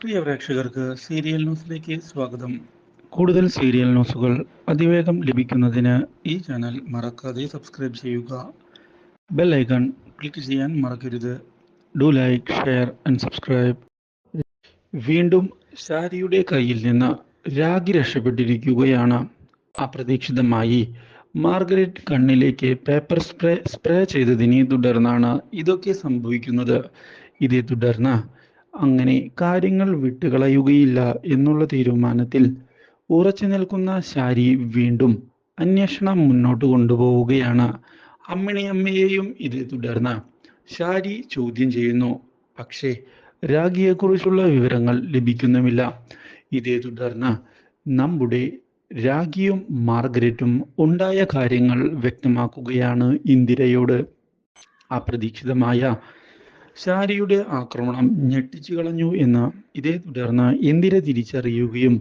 പ്രിയ പ്രേക്ഷകർക്ക് സീരിയൽ ന്യൂസിലേക്ക് സ്വാഗതം. കൂടുതൽ സീരിയൽ ന്യൂസുകൾ അതിവേഗം ലഭിക്കുന്നതിന് ഈ ചാനൽ മറക്കാതെ സബ്സ്ക്രൈബ് ചെയ്യുക. ബെൽ ഐക്കൺ ക്ലിക്ക് ചെയ്യാൻ മറക്കരുത്. Do like share and subscribe. വീണ്ടും സാരിയുടെ കയ്യിൽ നിന്ന് രാഗി രക്ഷപ്പെട്ടിരിക്കുകയാണ്. അപ്രതീക്ഷിതമായി മാർഗരറ്റ് കണ്ണിലേക്ക് പേപ്പർ സ്പ്രേ സ്പ്രേ ചെയ്തതിനെ തുടർന്നാണ് ഇതൊക്കെ സംഭവിക്കുന്നത്. ഇതേ തുടർന്ന് അങ്ങനെ കാര്യങ്ങൾ വിട്ടുകളയുകയില്ല എന്നുള്ള തീരുമാനത്തിൽ ഉറച്ചു നിൽക്കുന്ന ശാരി വീണ്ടും അന്വേഷണം മുന്നോട്ട് കൊണ്ടുപോവുകയാണ്. അമ്മിണിയമ്മയെയും ഇതേ തുടർന്ന് ശാരി ചോദ്യം ചെയ്യുന്നു. പക്ഷേ രാഗിയെക്കുറിച്ചുള്ള വിവരങ്ങൾ ലഭിക്കുന്നുമില്ല. ഇതേ തുടർന്ന് നമ്മുടെ രാഖിയും മാർഗരറ്റും ഉണ്ടായ കാര്യങ്ങൾ വ്യക്തമാക്കുകയാണ് ഇന്ദിരയോട്. അപ്രതീക്ഷിതമായ ഷാരിയുടെ ആക്രമണം ഞെട്ടിച്ചു കളഞ്ഞു എന്ന ഇതേ തുടർന്ന് ഇന്ദിര തിരിച്ചറിയുകയും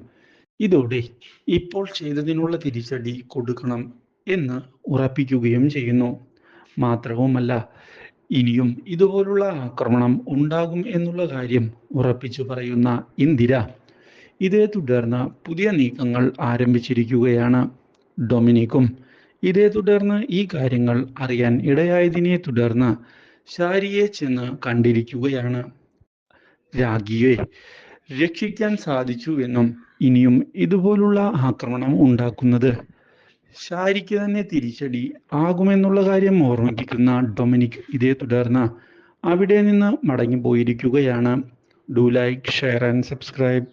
ഇതോടെ ഇപ്പോൾ ചെയ്തതിനുള്ള തിരിച്ചടി കൊടുക്കണം എന്ന് ഉറപ്പിക്കുകയും ചെയ്യുന്നു. മാത്രവുമല്ല ഇനിയും ഇതുപോലുള്ള ആക്രമണം ഉണ്ടാകും എന്നുള്ള കാര്യം ഉറപ്പിച്ചു പറയുന്ന ഇന്ദിര ഇതേ തുടർന്ന് പുതിയ നീക്കങ്ങൾ ആരംഭിച്ചിരിക്കുകയാണ്. ഡൊമിനിക്കും ഇതേ തുടർന്ന് ഈ കാര്യങ്ങൾ അറിയാൻ ഇടയായതിനെ തുടർന്ന് ഷാരിയെ ചെന്ന് കണ്ടിരിക്കുകയാണ്. രാഗിയെ രക്ഷിക്കാൻ സാധിച്ചു എന്നും ഇനിയും ഇതുപോലുള്ള ആക്രമണം ഉണ്ടാക്കുന്നത്. ഷാരിക്ക് തന്നെ തിരിച്ചടി ആകുമെന്നുള്ള കാര്യം ഓർമ്മിപ്പിക്കുന്ന ഡൊമിനിക് ഇതേ തുടർന്ന് അവിടെ നിന്ന് മടങ്ങി പോയിരിക്കുകയാണ് do like share and subscribe.